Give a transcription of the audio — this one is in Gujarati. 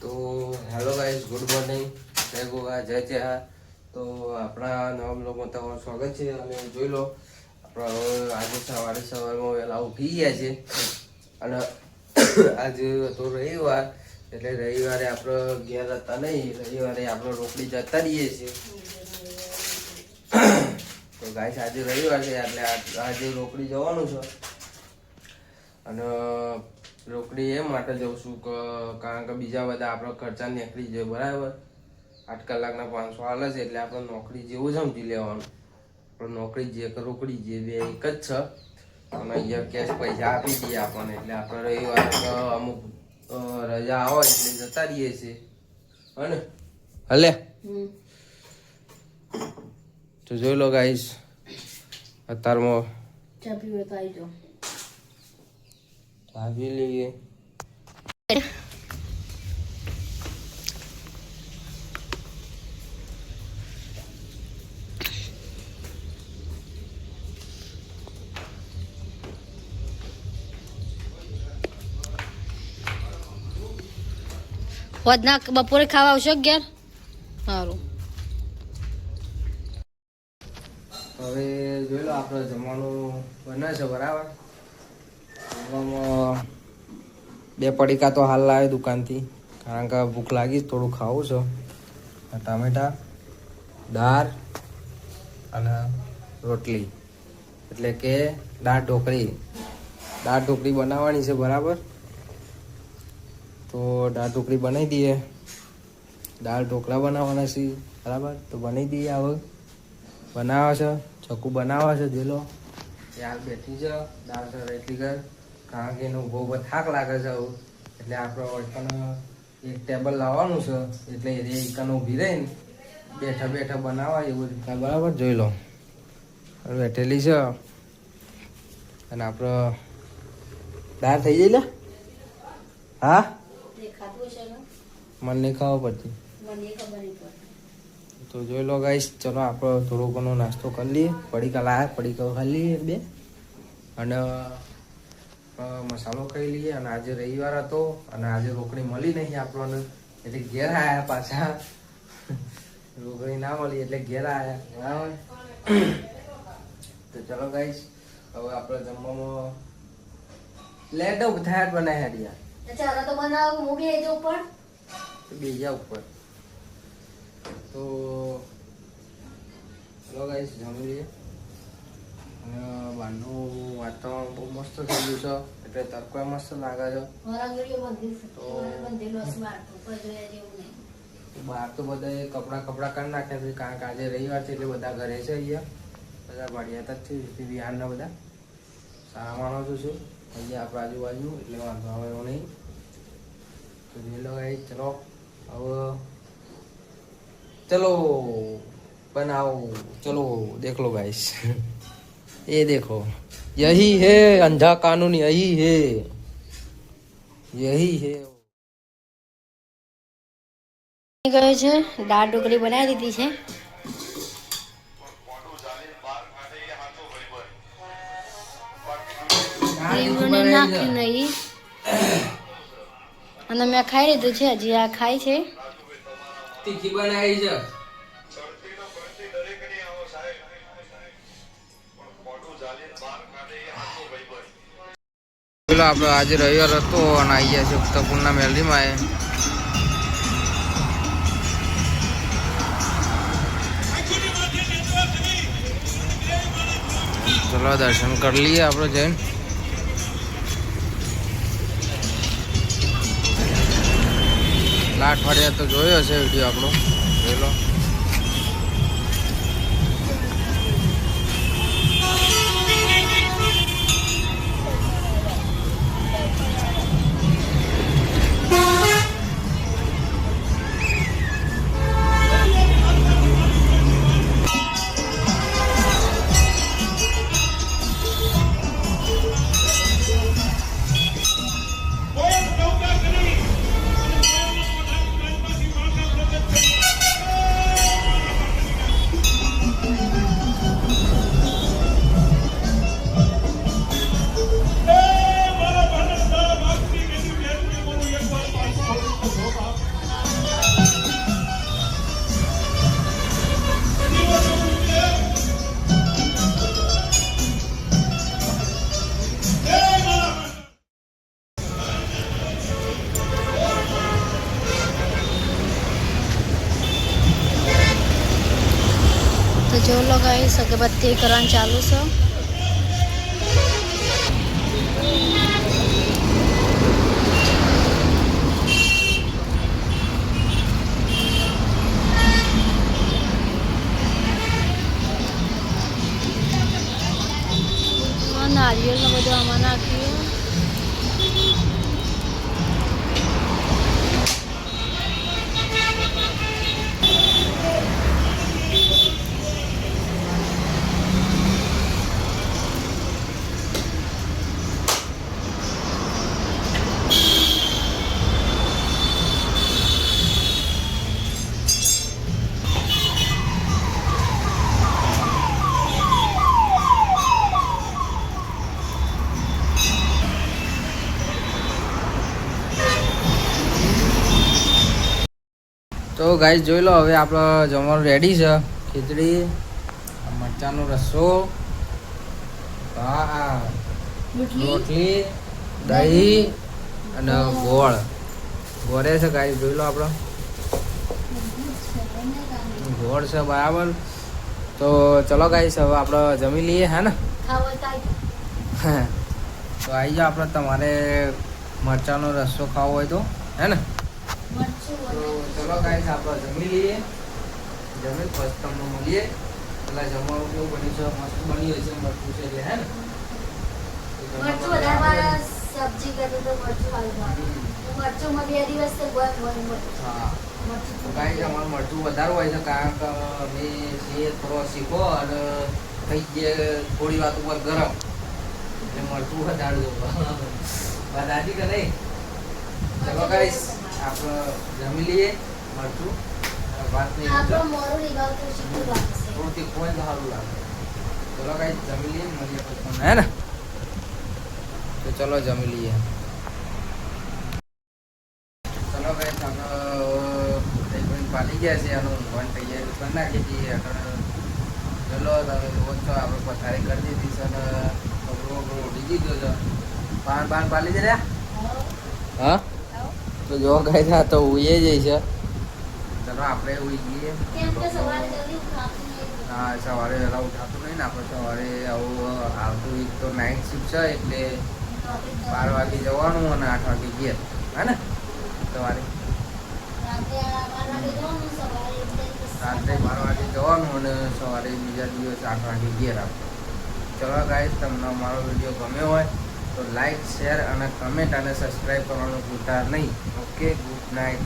તો હેલો ગાઈઝ ગુડ મોર્નિંગ. જય ગોવા જય ચેહા. તો આપણા નવા બ્લોગમાં તમારું સ્વાગત છે અને જોઈ લો, આપણા આજે સવારે સવારમાં વહેલા ઉઠી ગયા છે. અને આજે હતો રવિવાર, એટલે રવિવારે આપણે ઘેર હતા નહીં, રવિવારે આપણે રોકડી જતા રહીએ છીએ. તો ગાઈસ, આજે રવિવાર છે, એટલે આજે રોકડી જવાનું છે. અને રોકડી એ માટે જઉં છું કે કારણ કે બીજા બધા આપણો ખર્ચા નીકળી જાય બરાબર? આઠ કલાકના પાંચસો હાલે છે એટલે આપણે નોકરી જેવું સમજી લેવાનું. આપણે નોકરી જે કે રોકડી જે બે એક જ છે. અને અહીંયા કેશ પૈસા આપી દઈએ આપણને એટલે આપણે રવિવાર અમુક રજા હોય એટલે જતા રહીએ છીએ. હને હલે? તો જોઈ લો ગાઈશ અત્યારમાં ચા પીવે તો આવી જાઓ. ચાવી લઈએ વધના બપોરે ખાવા આવશો ઘેર? સારું. હવે જોઈ લો આપણે જમવાનું બને છે બરાબર? બે પડીકા તો હાલ લાવે દુકાનથી. કારણ કે ભૂખ લાગી થોડું ખાવું છે. ટામેટા, દાળ અને રોટલી. એટલે કે દાળ ઢોકળી. દાળ ઢોકળી બનાવવાની છે, બરાબર? તો દાળ ઢોકળી બનાવી દઈએ. દાળ ઢોકળા બનાવવાના છે, બરાબર? તો બનાવી દઈએ હવે. બનાવે છે, ચકુ બનાવે છે જેલો હાલ બેઠી છે, દાળ એટલી કર કારણ કે એનો બહુ બધો થાક લાગે છે આવું. એટલે આપણે વળકણ એક ટેબલ લાવવાનું છે એટલે એ એકન ઊભી રહીને બેઠા બેઠા બનાવવા એવું રીતના બરાબર જોઈ લો. બેઠેલી છે. અને આપણે દાળ થઈ જાય લે? હા? મને નહીં ખાવા પડતી. તો. જોઈ લો ગાઈશ ચલો આપણે થોડો ઘણો નાસ્તો કરી લઈએ. પડીકા લાયા પડીકા ખાઈ લઈએ બે. અને મસાલો ખાઈ લઈએ અને આજે રવિવાર હતો અને આજે રોકડી મળી નહીં આપણને. એટલે ઘેર આયા પાછા. રોકડી ના મળી એટલે ઘેર આયા. બરાબર? તો ચલો ગાઈશ હવે આપણે જમવામાં લેટ બનાવી હાડિયા ચાલો તો બનાવો હું બી જો બીજા ઉપર. તો ચલો ગાઈશ જમી લઈએ. બહારનું વાતાવરણ બહુ મસ્ત થઈ ગયું છે. એટલે તડકો મસ્ત લાગે છે. બહાર તો બધા કપડા કપડા કરી નાખ્યા છે કારણ કે આજે રવિવાર છે એટલે બધા ઘરે છે અહીંયા. બધા ભાડિયાતા જ છે બિહારના બધા. સારા માણસો છે. અહીંયા આપણે આજુબાજુ એટલે વાંધો આવે એવું નહીં. તો જે લગાવી ચલો. હવે ચલો બનાવો. ચલો દેખ લો ગાઈશ ये देखो यही है अंधा कानून यही है यही है ગયો છે દાળ ઢોકળી બનાવી દીધી છે રીંગણને નાખ્યું નહીં અને મેં ખાઈ લીધું છે હજી આ ખાય છે તીખી બનાવી છે આપણે આજે રવિવાર હતો અને અહીંયા છે ઉત્તરપુરના મેલરીમાં એ. ચલો દર્શન કરી લઈએ આપણે જઈને. લાઠ તો જોયો છે વીડિયો આપણો. જોઈ લો તો જો લો ગાઈસ અગરબત્તી કરવાનું ચાલુ છે તો ગાઈસ જોઈ લો હવે આપણો જમવાનું રેડી છે. ખીચડી મરચાનો રસો રોટલી. દહીં અને ગોળ. ગોળે છે ગાઈસ જોઈ લો આપણો. ગોળ છે બરાબર. તો ચલો ગાઈસ હવે આપણે જમી લઈએ હે ને? તો આવી જાઓ આપણે તમારે મરચાંનો રસ્સો ખાવો હોય તો હે ને? ચલો ગાઈસ આપણે જમી લઈએ. જમી પછી તમને મળીએ. પેલા જમવાનું કેવું બન્યું છે? મસ્ત બન્યું હશે મરચું છે એટલે હે ને? મરચું વધારે સબ્જી કરતો તો મરચું ખાલી મારે હમ. બે દિવસ તો બંધ હોય. હા. તો અમારું મરચું વધારે હોય છે કારણ કે અમે થોડો શીખો અને કઈ ગયે થોડી વાત ઉપર ગરમ. એટલે મરચું વધારે જોવું. વાત આજી કે નહીં? ચલો આપણે જમી લઈએ. મરચું તો સારું લાગે. ચલો ગાઈસ જમી લઈએ મળીએ પછી તમને હે ને? તો ચલો જમી લઈએ. ચલો ટ્રીટમેન્ટ પાડી ગયા છે એનું ઊંઘવાની તૈયારી કરી નાખી હતી ચલો તમે જુઓ છો આપણે પથારી કરી દીધી છે અને કપડું કપડું ઉડી દીધો છે પાન પાન પાલી દે હા? તો જો આ તો ઉઈએ જઈ છે. ચલો આપણે ઉઈ જઈએ હા સવારે વહેલા ઉઠાતું નહીં ને આપણે સવારે આવું આવતું એક તો નાઇટ શિફ્ટ છે એટલે બાર વાગે જવાનું અને આઠ વાગે ઘેર. હે ને? સવારે. રાત્રે બાર વાગે જવાનું અને સવારે બીજા દિવસ આઠ વાગે ઘેર આવવાનું. ચલો ગાઈસ તમને અમારો વીડિયો ગમ્યો હોય તો લાઈક શેર અને કમેન્ટ અને સબસ્ક્રાઈબ કરવાનું ભૂલતા નહીં. Okay good night